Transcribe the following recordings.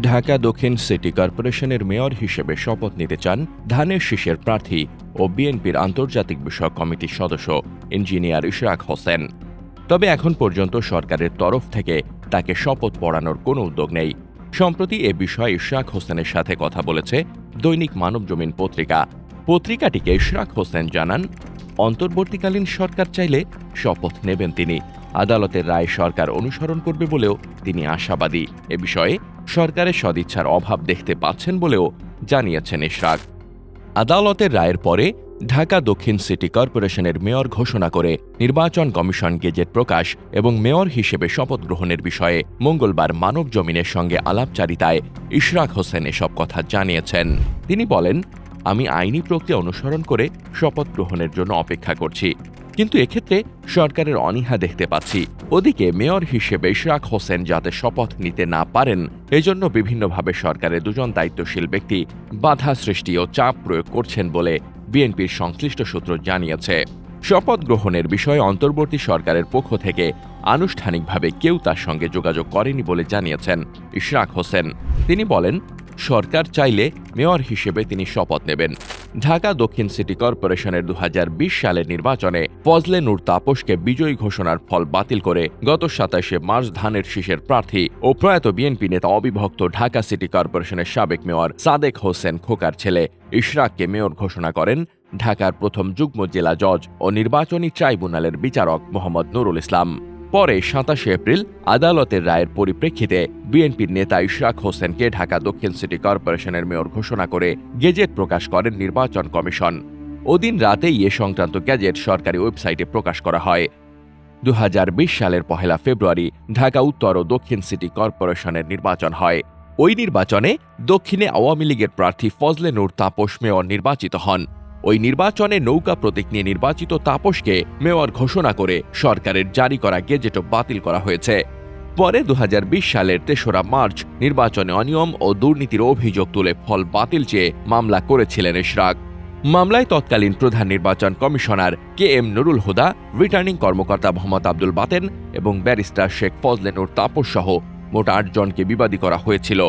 ঢাকা দক্ষিণ সিটি কর্পোরেশনের মেয়র হিসেবে শপথ নিতে চান ধানের শীষের প্রার্থী ও বিএনপির আন্তর্জাতিক বিষয়ক কমিটির সদস্য ইঞ্জিনিয়ার ইশরাক হোসেন। তবে এখন পর্যন্ত সরকারের তরফ থেকে তাকে শপথ পড়ানোর কোনো উদ্যোগ নেই। সম্প্রতি এ বিষয়ে ইশরাক হোসেনের সাথে কথা বলেছে দৈনিক মানবজমিন পত্রিকা। পত্রিকাটিকে ইশরাক হোসেন জানান, অন্তর্বর্তীকালীন সরকার চাইলে শপথ নেবেন তিনি। আদালতের রায় সরকার অনুসরণ করবে বলেও তিনি আশাবাদী। এ বিষয়ে সরকারের সদিচ্ছার অভাব দেখতে পাচ্ছেন বলেও জানিয়েছেন ইশরাক। আদালতের রায়ের পরে ঢাকা দক্ষিণ সিটি কর্পোরেশনের মেয়র ঘোষণা করে নির্বাচন কমিশন গেজেট প্রকাশ এবং মেয়র হিসেবে শপথ গ্রহণের বিষয়ে মঙ্গলবার মানব জমিনের সঙ্গে আলাপচারিতায় ইশরাক হোসেন এসব কথা জানিয়েছেন। তিনি বলেন, আমি আইনি প্রক্রিয়া অনুসরণ করে শপথ গ্রহণের জন্য অপেক্ষা করছি। কিন্তু এক্ষেত্রে সরকারের অনীহা দেখতে পাচ্ছি। ওদিকে মেয়র হিসেবে ইশরাক হোসেন যাতে শপথ নিতে না পারেন, এজন্য বিভিন্নভাবে সরকারের দুজন দায়িত্বশীল ব্যক্তি বাধা সৃষ্টি ও চাপ প্রয়োগ করছেন বলে বিএনপির সংশ্লিষ্ট সূত্র জানিয়েছে। শপথ গ্রহণের বিষয়ে অন্তর্বর্তী সরকারের পক্ষ থেকে আনুষ্ঠানিকভাবে কেউ তার সঙ্গে যোগাযোগ করেনি বলে জানিয়েছেন ইশরাক হোসেন। তিনি বলেন, সরকার চাইলে মেয়র হিসেবে তিনি শপথ নেবেন। ঢাকা দক্ষিণ সিটি কর্পোরেশনের দু হাজার বিশ সালের নির্বাচনে ফজলে নূর তাপসকে বিজয়ী ঘোষণার ফল বাতিল করে গত সাতাশে মার্চ ধানের শীষের প্রার্থী ও প্রয়াত বিএনপি নেতা অবিভক্ত ঢাকা সিটি কর্পোরেশনের সাবেক মেয়র সাদেক হোসেন খোকার ছেলে ইশরাককে মেয়র ঘোষণা করেন ঢাকার প্রথম যুগ্ম জেলা জজ ও নির্বাচনী ট্রাইব্যুনালের বিচারক মোহাম্মদ নুরুল ইসলাম। পরে সাতাশে এপ্রিল আদালতের রায়ের পরিপ্রেক্ষিতে বিএনপির নেতা ইশরাক হোসেনকে ঢাকা দক্ষিণ সিটি কর্পোরেশনের মেয়র ঘোষণা করে গেজেট প্রকাশ করেন নির্বাচন কমিশন। ওদিন রাতেই এ সংক্রান্ত গ্যাজেট সরকারি ওয়েবসাইটে প্রকাশ করা হয়। দু হাজার বিশ সালের পহেলা ফেব্রুয়ারি ঢাকা, উত্তর ও দক্ষিণ সিটি কর্পোরেশনের নির্বাচন হয়। ওই নির্বাচনে দক্ষিণে আওয়ামী লীগের প্রার্থী ফজলে নূর তাপস মেয়র নির্বাচিত হন। ওই নির্বাচনে নৌকা প্রতীক নিয়ে নির্বাচিত তাপসকে মেয়র ঘোষণা করে সরকারের জারি করা গেজেটও বাতিল করা হয়েছে। পরে দুহাজার বিশ সালের তেসরা মার্চ নির্বাচনে অনিয়ম ও দুর্নীতির অভিযোগ তুলে ফল বাতিল চেয়ে মামলা করেছিলেন ইশরাক মামলায় তৎকালীন প্রধান নির্বাচন commissioner K M Nurul Huda, returning কর্মকর্তা মোহাম্মদ আব্দুল বাতেন এবং ব্যারিস্টার শেখ ফজলেনুর তাপস সহ মোট আটজনকে বিবাদী করা হয়েছিল।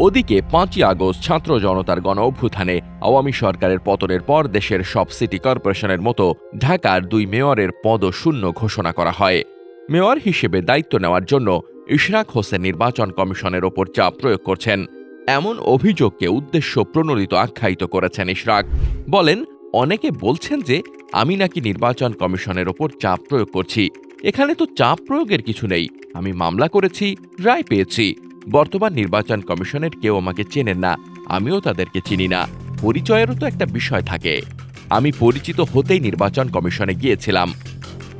ওদিকে পাঁচই আগস্ট ছাত্র জনতার গণ অভ্যুত্থানে আওয়ামী সরকারের পতনের পর দেশের সব সিটি কর্পোরেশনের মতো ঢাকার দুই মেয়রের পদ শূন্য ঘোষণা করা হয়। মেয়র হিসেবে দায়িত্ব নেওয়ার জন্য ইশরাক হোসেন নির্বাচন কমিশনের ওপর চাপ প্রয়োগ করছেন। এমন অভিযোগকে উদ্দেশ্য প্রণোদিত আখ্যায়িত করেছেন ইশরাক। বলেন, অনেকে বলছেন যে আমি নাকি নির্বাচন কমিশনের ওপর চাপ প্রয়োগ করছি। এখানে তো চাপ প্রয়োগের কিছু নেই। আমি মামলা করেছি, রায় পেয়েছি। বর্তমান নির্বাচন কমিশনের কেউ আমাকে চেনেন না, আমিও তাদেরকে চিনি না। পরিচয়েরও তো একটা বিষয় থাকে। আমি পরিচিত হতেই নির্বাচন কমিশনে গিয়েছিলাম।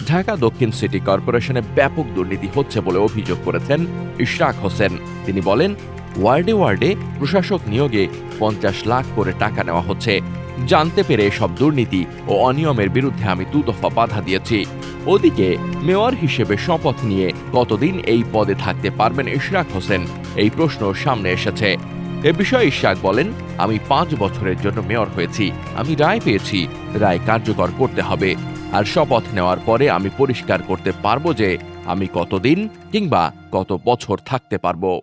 ঢাকা দক্ষিণ সিটি কর্পোরেশনে ব্যাপক দুর্নীতি হচ্ছে বলে অভিযোগ করেছেন ইশরাক হোসেন। তিনি বলেন, ওয়ার্ডে ওয়ার্ডে প্রশাসক নিয়োগে পঞ্চাশ লাখ করে টাকা নেওয়া হচ্ছে। জানতে পেরে সব দুর্নীতি ও অনিয়মের বিরুদ্ধে আমি দুদফা বাধা দিয়েছি। ওদিকে মেয়র হিসেবে শপথ নিয়ে কতদিন এই পদে থাকতে পারবেন ইশরাক হোসেন? এই প্রশ্ন সামনে এসেছে। এ বিষয়ে ইশরাক বলেন, আমি পাঁচ বছরের জন্য মেয়র হয়েছি। আমি রায় পেয়েছি, রায় কার্যকর করতে হবে। আর শপথ নেওয়ার পরে আমি পরিষ্কার করতে পারব যে আমি কতদিন কিংবা কত বছর থাকতে পারব।